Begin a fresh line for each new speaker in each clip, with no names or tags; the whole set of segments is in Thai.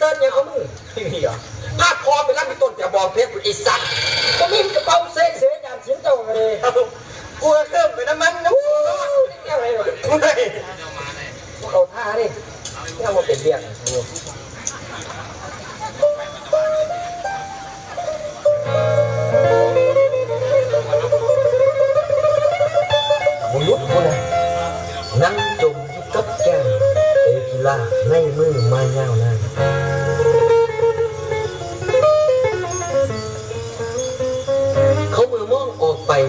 เติ้ลเนี่ยเขามือ
ไม่มีเหรอ
ภาพอไปรับพี่ต้นจะบอกเพชรไอ้สัตว์ก็มีกระเป๋าเซ็งเสียอยางเสียงเจ้าเลยกลัว
เครื่องไปน้
ำมันนะโอ้ยแก้วอะไรวะเขาท่าดิแก้วมาเป็นเรียก
บุรุษคนนั้นนั่งจมยุกับแก้วเอพิลาในมือมายาวนาน ไป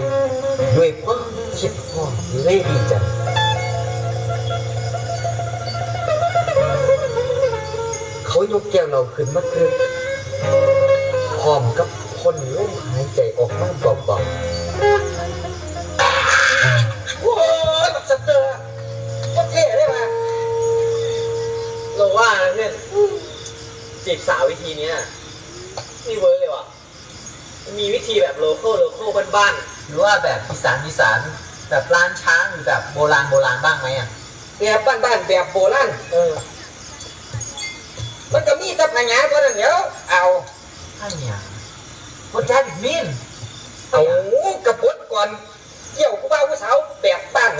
ด้วยความคิดพอเล่ดีใจเขายกแก้วเราขึ้นมาคือพร้อมกับคนลมหายใจออกมาเบาๆ
โอ้ยแบบสเตอร์ก็เท่ได้ปะ
เราว่านะเนี่ยจีบสาววิธีเนี้ยนี่เวิร์กเลยว่ะ มันมีวิธีแบบโลโก้โลโก้บ้าน
หรือว่า
แบบอี
สาน
อีสา
นแบบร้าน
ช
้าง
หรือแบบโ
บราณโบ
ราณบ้างไหมอะ
แบบบ้านๆแบบโบราณๆ
เออ
มันก็มีแต่พญาตัวนั้นเดี๋ยวเอา
ไอ้เนี่ย What
that mean
เอากระปุดก่อนเกี่ยวกูบ่าวกูสาวแบบบ้าน